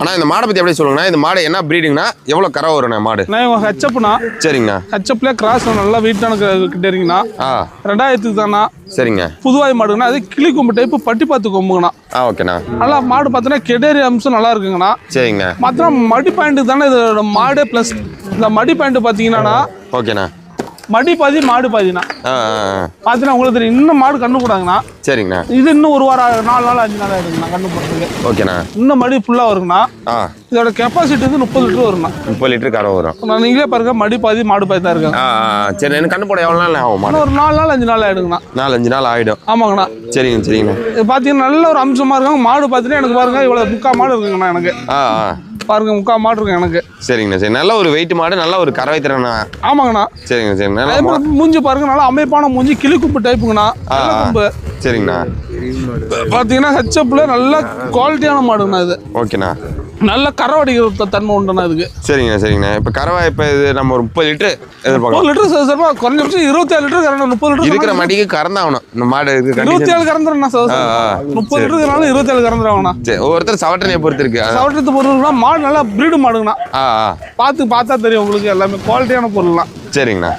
அண்ணா இந்த மாடை பற்றி எப்படி சொல்லுங்கண்ணா? இந்த மாடு என்ன ப்ரீடிங்னா எவ்வளோ கரை வரும்ண்ணா மாடு? நான் இவன் ஹெச்அப்னா சரிங்கண்ணா. ஹெச்அப்லேயே கிராஸ் நல்லா வெயிட்டான கிட்டேரிங்கண்ணா ஆ. ரெண்டாயிரத்துக்கு தானா சரிங்க. புதுவாய் மாடுங்கண்ணா. அது கிளி கொம்பு டைப்பு பட்டி பார்த்து கொம்புங்கண்ணா. ஆ ஓகேண்ணா. நல்லா மாடு பார்த்தோன்னா கெடேரி அம்சம் நல்லா இருக்குங்கண்ணா. சரிங்க. மாத்திரம் மடி பாயிண்ட்டுக்கு தானே இதோட மாடே ப்ளஸ் இந்த மடி பாயிண்ட் பார்த்தீங்கன்னா ஓகேண்ணா. மடி பாதி மாடு ஆ. பார்த்தீங்கன்னா உங்களுக்கு தெரியும் இன்னும் மாடு கண்ணு போடாங்கண்ணா. சரிங்கண்ணா. இது இன்னும் ஒரு வாரம். நாலு நாள் அஞ்சு நாள் ஆகிடுங்கண்ணா கண்ணு போடுறதுக்கு. ஓகேண்ணா. இன்னும் மடி ஃபுல்லாக வருங்கண்ணா. இதோட கெப்பாசிட்டி வந்து முப்பது லிட்டர் வருங்கண்ணா. முப்பது லிட்டர் கரை வரும். நீங்களே பாருங்க மடி பாதி மாடு பாதி தான் இருக்காங்க. சரி எனக்கு கண்ணு போட எவ்வளோ நாள் ஆகும்? ஒரு நாலு நாள் அஞ்சு நாள் ஆகிடுங்கண்ணா நாலு அஞ்சு நாள் ஆகிடும் ஆமாங்கண்ணா. சரிங்க சரிங்கண்ணா இது பார்த்தீங்கன்னா நல்ல ஒரு அம்சமாக இருக்காங்க. மாடு பார்த்தீங்கன்னா எனக்கு பாருங்க இவ்வளோ முக்கால் மாடு இருக்குங்கண்ணா எனக்கு. பாருங்க முக்கால் மாடு இருக்கு எனக்கு. சரிங்கண்ணா சரி. நல்ல ஒரு வெயிட் மாடு நல்ல ஒரு கறவை திறனா ஆமாங்கண்ணா. சரிங்க சரி நல்ல மூஞ்சி பாருங்க நல்லா அமைப்பான மூஞ்சி கிளி கும்பு டைப்புங்கண்ணா. கொம்பு. சரிங்கண்ணா. பார்த்தீங்கன்னா ஹெச்எப்ல நல்ல குவாலிட்டியான மாடுங்கண்ணா இது. ஓகேண்ணா. நல்ல கரை வடிக்கிற தன்மை உண்டுண்ணா இதுக்கு. சரிங்கண்ணா சரிங்கண்ணா இப்போ கறவை இப்போ இது நம்ம ஒரு முப்பது லிட்டர் எதிர்பார்க்கலாம். முப்பது லிட்டர் சார் குறைஞ்சபட்சம் இருபத்தேழு லிட்டர் கறந்து முப்பது லிட்டர் இருக்கிற மடிக்கு கறந்தாகணும். இந்த மாடு இருக்கு இருபத்தி கண்டிஷன். ஏழு கறந்துடும்ண்ணா சார். முப்பது லிட்டருக்குனால இருபத்தி ஏழு கறந்துடுவாங்கண்ணா சரி ஒவ்வொருத்தர் சவட்டனையை பொறுத்து இருக்கு. சவட்டத்து பொருள்னா மாடு நல்லா பிரீடு மாடுங்கண்ணா. பார்த்து பார்த்தா தெரியும் உங்களுக்கு எல்லாமே குவாலிட்டியான பொருள்லாம். சரிங்கண்ணா.